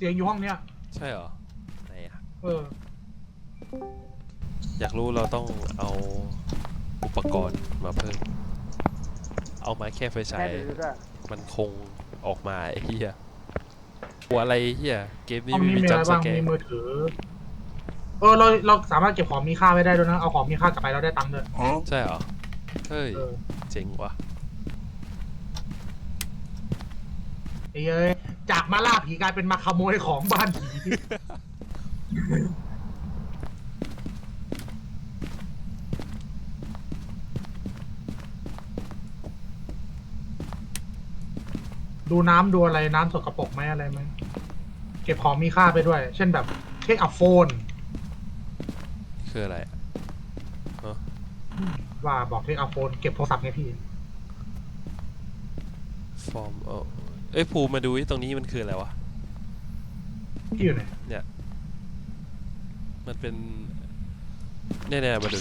เสียงอยู่ห้องเนี้ยใช่เหรอไหนอะเอออยากรู้เราต้องเอาอุปกรณ์มาเพิ่ม เอามาแค่ไฟฉาแค่ยดูด้วยมันคงออกมาไอ้เหี้ยหัวอะไรเหี้ยเกมนี้ห้องไม่นี้มีมีอะไรจำสบ้างแกมีร์มือถือ เออเราเราสามารถเก็บของมีค่าไว้ได้ด้วยนะเอาของมีค่ากลับไปเราได้ตังค์ด้วยใช่เหรอเฮ้ยเออเจ๋งว่ะไอ้เอ้ย จากมาล่าผีกลายเป็นมาขโมยของบ้านผี ดูน้ำดูอะไรน้ำสกปรกไหมอะไรไหมเก็บของมีค่าไปด้วย เช่นแบบเทคอัพโฟน คืออะไรอะว่าบอกเทคอัพโฟน เก็บโทรศัพท์ไงพี่ฟอร์ม เออเอ้ยภูมิมาดูที่ตรงนี้มันคืออะไรวะพี่อยู่ไหนมันเป็นเนี่ยเนี่ยมาดู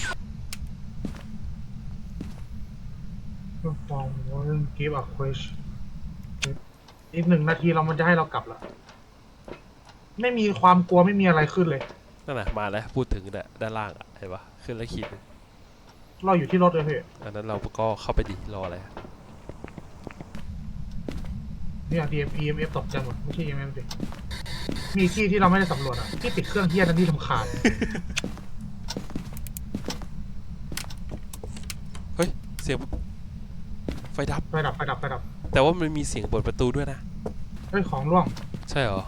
ฟอร์มเรื่องกิฟต์อะควชอีกหนึ่งนาทีเรามันจะให้เรากลับละไม่มีความกลัวไม่มีอะไรขึ้นเลย นั่นน่ะมาแล้วพูดถึงเนี่ยด้านล่างอะเห็นปะขึ้นแล้วขีดหนึ่งเราอยู่ที่รถเลยพี่อันนั้นเราก็เข้าไปดีรออะไรอะ เนี่ย DM EMF ตกใจหมดไม่ใช่ EMF ดิมีที่ที่เราไม่ได้สำรวจอะที่ปิดเครื่องเฮียนั้นที่ทำขาดเฮ้ย เสียงไฟดับ ไฟดับไฟดับไฟดับแต่ว่ามันมีเสียงเปิดประตูด้วยนะ เฮ้ย ของร่วง ใช่เหรอ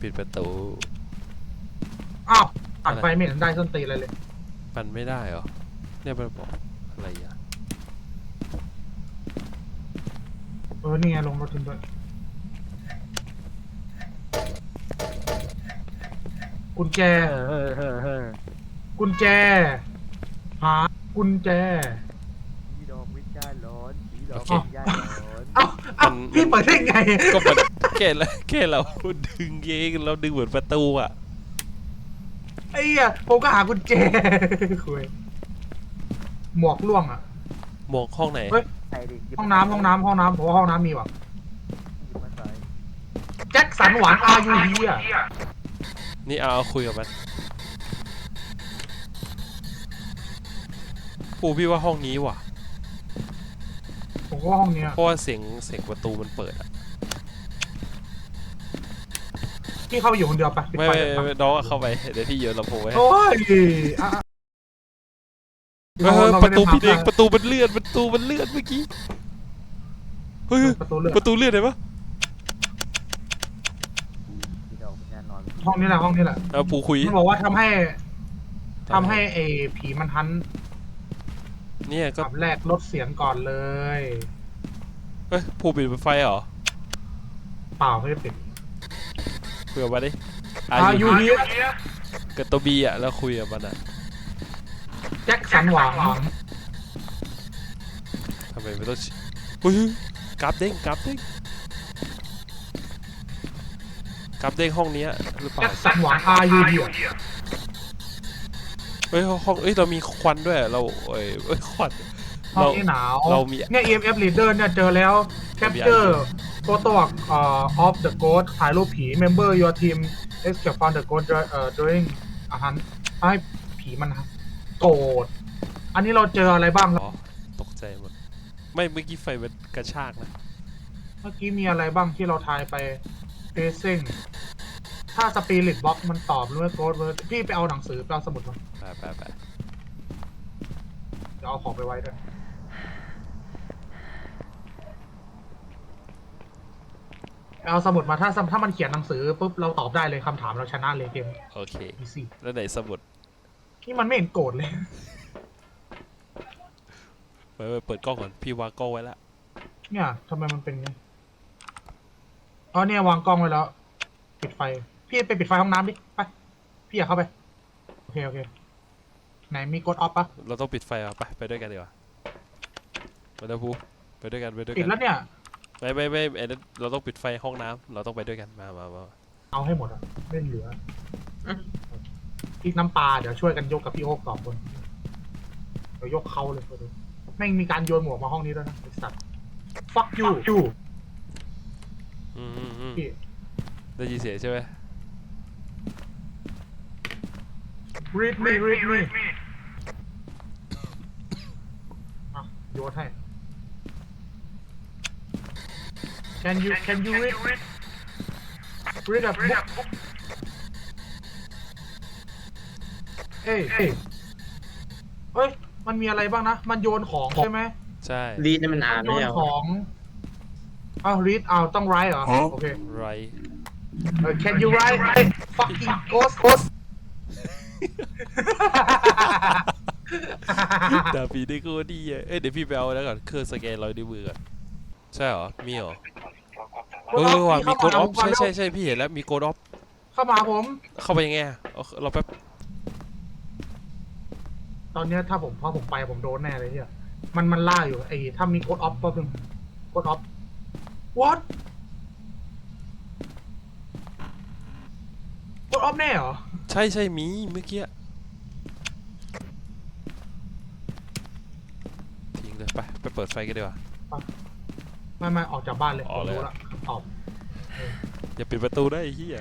ปิดประตู อ้าวตัดไฟไม่เห็นได้ส้นตีนอะไรเลย มันไม่ได้เหรอ เนี่ยมันบอก อะไรอะเออนี่ไงลงรถจริงด้วยกุญแจเฮ้ยเฮ้ยเฮ้ยกุญแจ หากุญแจ ผีดอกวิญญาณร้อนผีดอกโอเควิญญาณร้อนเอ้าเอ้ามันพี่เปิดได้ไง ก็มันแค่เราแค่เราดึงเองเราดึงเหมือนประตูอะ ไอ้เหี้ยผมก็หากุญแจคุย หมวกร่วงอะมองห้องไหน เฮ้ย ใส่ดิหยิบห้องน้ำห้องน้ำห้องน้ำผมว่าห้องน้ำมีว่ะหยิบมาใส่แจ็คสันหวานอายูฮีอะนี่เอาเอาคุยกับมันปูพี่ว่าห้องนี้ว่ะ ผมก็ว่าห้องเนี้ยเพราะว่าเสียงเสียงประตูมันเปิดอะพี่เข้าไปอยู่คนเดียวไปปิดไม่ไฟไม่เลยไม่น้องเอาเข้าไป เดี๋ยวพี่โยนลำโพงไว้ให้ โอ้ยอะ เฮ้ยเฮ้ยเราปไม่ระได้ตูปิดเองพับประตูมันเลื่อนประตูมันเลื่อนเมื่อกี้เฮ้ยเฮ้ยประตูเลือกประตูเลื่อนเห็นปะผีดอกวิญญาณร้อนห้องนี้แหละห้องนี้แหละเอาปูคุยมันบอกว่าทำให้ทำให้ไอ้ผีมันทันเนี่ยก็กับแรกลดเสียงก่อนเลยเฮ้ยปูปิดไฟเหรอเปล่าไม่ได้ปิดคุยกับมันดิอาอายูยุฮีกับตัวบีอะแล้วคุยกับมันอะ แจ็คสันหวังทำไมไม่ต้องชิเฮ้ยเฮ้ยกราฟเด้งกราฟเด้งกราฟเด้งห้องเนี้ยหรือเปล่าแจ็คสันหวังอายูฮีเฮ้ยห้องเอ้ยเรามีควันด้วยเราเอ้ยเอ้ยควันห้องเรานี้หนาวเรามีเนี่ย EMF reader เนี่ยเจอแล้ว capture photo เอ่อ of the ghost ถ่ายรูปผี member your team escape from the ghost เอ่อ during อาหารให้ผีมัน โกรธอันนี้เราเจออะไรบ้างอ๋อตกใจหมดไม่เมื่อกี้ไฟมันกระชากนะเมื่อกี้มีอะไรบ้างที่เราทายไป facing ถ้า spirit box มันตอบหรือว่า ghost word พี่ไปเอาหนังสือไปเอาสมุดมาไปไปไปเดี๋ยวเอาของไปไว้ด้วยไปเอาสมุดมาถ้าถ้ามันเขียนหนังสือปุ๊บเราตอบได้เลยคำถามเราชนะเลยเกมโอเค easy แล้วไหนสมุด นี่มันไม่เห็นโกรธเลยไปไปเปิดกล้องก่อนพี่วางกล้องไว้แล้วเนี่ยทำไมมันเป็นอย่างนี้อ๋อเนี่ยวางกล้องไว้แล้ว ปิดไฟ พี่ไปปิดไฟห้องน้ำดิ ไป พี่อยากเข้าไป โอเค โอเค ไหนมีกดออฟปะเราต้องปิดไฟอะไปไปด้วยกันดีกว่าไปเด้พูไปด้วยกันไปด้วยปิกัดแล้วเนี่ย ไม่ไม่ไม่ไอ้นั่นเราต้องปิดไฟห้องน้ำเราต้องไปด้วยกันมามามาเอาให้หมดอะไม่เหลือ พริกน้ำปลาเดี๋ยวช่วยกันยกกับพี่โอ๊กสองคนเดี๋ยวยกเขาเลยไปดูแม่งมีการโยนหมวกมาห้องนี้ด้วยนะไอ้สัตว์ fuck you you อืมอืมอืมพี่ได้ยินเสียงใช่ไหม read me read me อะโยนให้ can you can you read read a book เอ้ยเอ้ยเอ้ย มันมีอะไรบ้างนะ มันโยนของใช่ไหมใช่รีดนี่มันอ่านโยไม่นใช่เหรขอองอ้าว read อ้าวต้อง write เหรอ โอเคไร เออ can you write fucking ghost ghost ดาบีได้กูดีอะเอ้ยเดี๋ยวพี่ไปเอาแล้วก่อนเครื่องสแกนรอยนิ้วมือก่อนใช่เหรอ มีเหรอเออว่ะมีโกดออฟใช่ใช่ใช่พี่เห็นแล้วมีโกดออฟเข้ามาหาผม เข้าไปยังไงอะเอาเราแป๊บ ตอนเนี้ยถ้าผมพอผมไปผมโดนแน่เลยเนี่ยมันมันล่าอยู่ไอ้ถ้ามีโค้ดออฟก็เป็นโค้ดออฟ what โค้ดออฟแน่เหรอใช่ใช่มีเมื่อกี้ทิ้งเลยไปไปเปิดไฟกันดีกว่า ไม่ไม่ออกจากบ้านเลยอผอกมเลย รู้อะละคำตอบอย่าปิดประตูได้ไอ้เหี้ย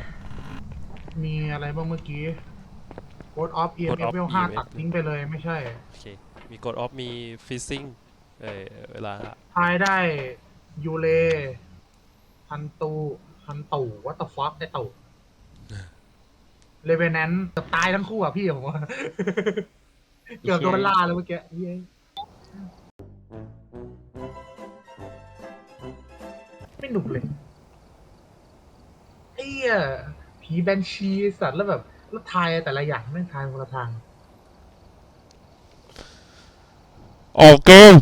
มีอะไรบ้างเมื่อกี้ โค้ดออฟ Code EMF of เวลห้า EMF ตัดทิ้งไปเลยไม่ใช่ โอเค มีกดออฟ มีฟิซซิ่งเออเวลาทายได้ยูเลฮันตูฮันตู่วัตต์ฟักไอตู่เลเวนแนนจะตายทั้งคู่อะพี่ผมว่า เกือบโดนล่าเลยเมื่อกี้เย้ยไม่หนุกเลยไอ้เหี้ยผีแบนชีสัตว์แล้วแบบ แล้วทายแต่ละอย่างไม่งทายคนละทาง ออกเกม